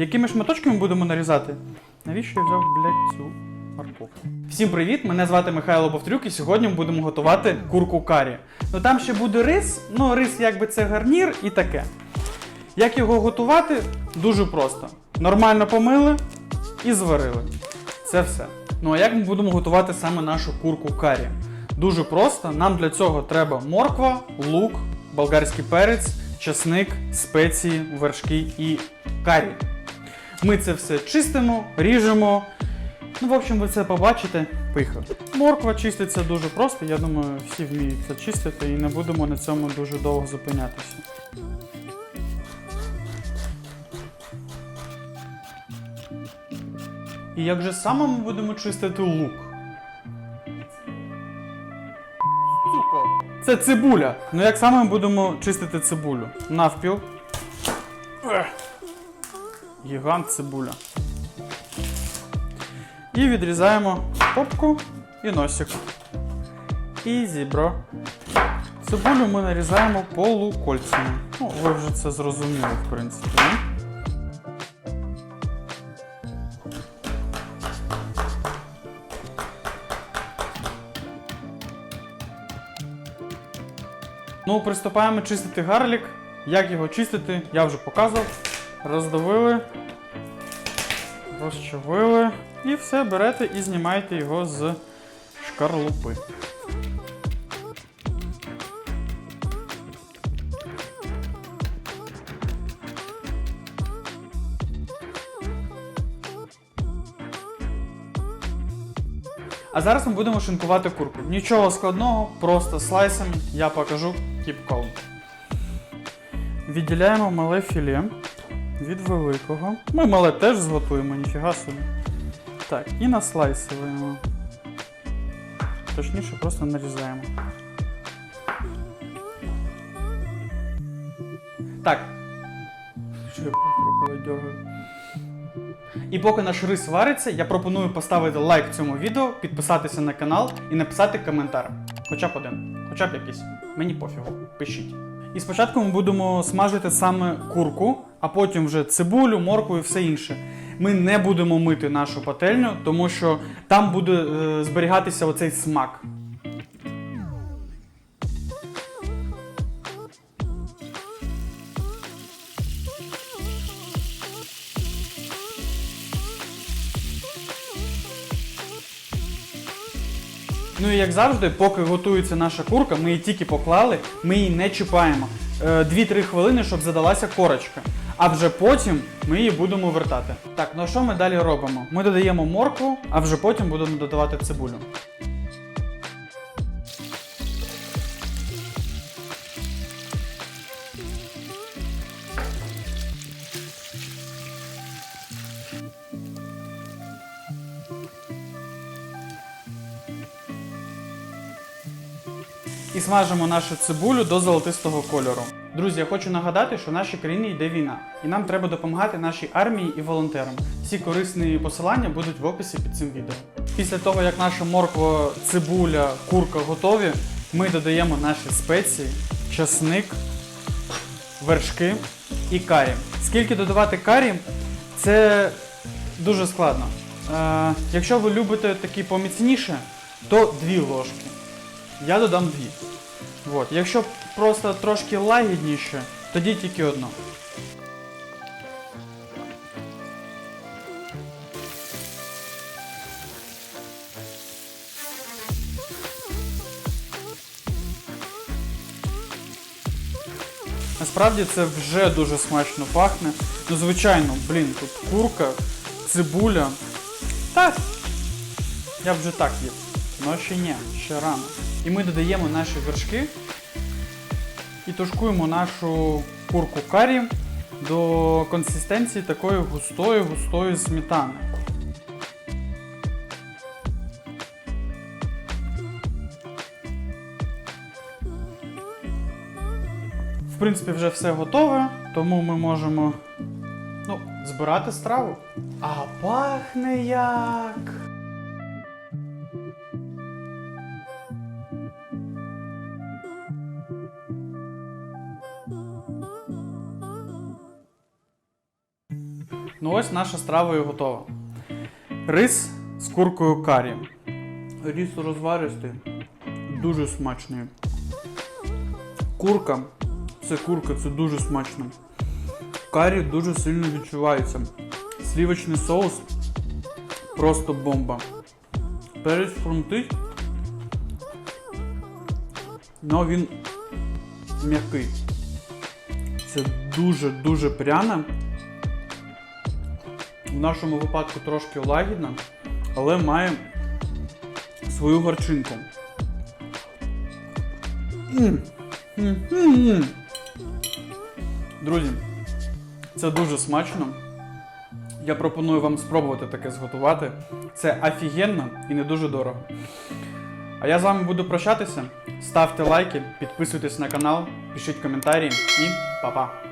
Якими шматочками будемо нарізати? Навіщо я взяв, блядь, цю морковку? Всім привіт! Мене звати Михайло Бовтрюк, і сьогодні ми будемо готувати курку карі. Ну там ще буде рис, ну рис якби це гарнір і таке. Як його готувати? Дуже просто. Нормально помили і зварили. Це все. Ну а як ми будемо готувати саме нашу курку карі? Дуже просто. Нам для цього треба морква, лук, болгарський перець, часник, спеції, вершки і карі. Ми це все чистимо, ріжемо. Ну, в общем, ви це побачите. Поїхали. Морква чиститься дуже просто. Я думаю, всі вміють це чистити і не будемо на цьому дуже довго зупинятися. І як же саме ми будемо чистити лук? Сука, це цибуля. Ну як саме ми будемо чистити цибулю? Навпіл. Гігант цибуля. І відрізаємо попку і носик. Ізі, бро. Цибулю ми нарізаємо полукольцями. Ну, ви вже це зрозуміли, в принципі. Ну, приступаємо чистити гарлік. Як його чистити, я вже показував. Роздавили, розчавили. І все, берете і знімаєте його з шкарлупи. А зараз ми будемо шинкувати курку. Нічого складного, просто слайсами я покажу calm. Відділяємо мале філе від великого. Ми мале теж зготуємо, ніфіга собі. Так, і наслайсуємо. Точніше, просто нарізаємо. Так. Що я рукою дергаю? І поки наш рис вариться, я пропоную поставити лайк цьому відео, підписатися на канал і написати коментар. Хоча б один, хоча б якийсь. Мені пофігу, пишіть. І спочатку ми будемо смажити саме курку, а потім вже цибулю, моркву і все інше. Ми не будемо мити нашу пательню, тому що там буде е, зберігатися оцей смак. Ну і як завжди, поки готується наша курка, ми її тільки поклали, ми її не чіпаємо. Е, 2-3 хвилини, щоб задалася корочка. А вже потім ми її будемо вертати. Так, ну що ми далі робимо? Ми додаємо моркву, а вже потім будемо додавати цибулю. і смажимо нашу цибулю до золотистого кольору. Друзі, я хочу нагадати, що в нашій країні йде війна, і нам треба допомагати нашій армії і волонтерам. Всі корисні посилання будуть в описі під цим відео. Після того, як наша морква, цибуля, курка готові, ми додаємо наші спеції, часник, вершки і карі. Скільки додавати карі, це дуже складно. Е, якщо ви любите такі поміцніше, то дві ложки. Я додам дві. От. Якщо просто трошки лагідніше, тоді тільки одну. Насправді це вже дуже смачно пахне. Ну, звичайно, блін, тут курка, цибуля. Так. Я вже так їв. Ну ще ні, ще рано. І ми додаємо наші вершки і тушкуємо нашу курку карі до консистенції такої густої, густої сметани. В принципі, вже все готове, тому ми можемо ну, збирати страву. А пахне як. Ну Ну ось наша страва і готова. Рис з куркою карі. Ріс розваристий, дуже смачний. Курка, це курка, це дуже смачно. Карі дуже сильно відчувається. Слівочний соус просто бомба. Перець хрумтить, але він м'який. Це дуже-дуже пряна. В нашому випадку трошки лагідна, але має свою горчинку. Друзі, це дуже смачно. Я пропоную вам спробувати таке зготувати. Це офігенно і не дуже дорого. А я з вами буду прощатися. Ставте лайки, підписуйтесь на канал, пишіть коментарі і па-па!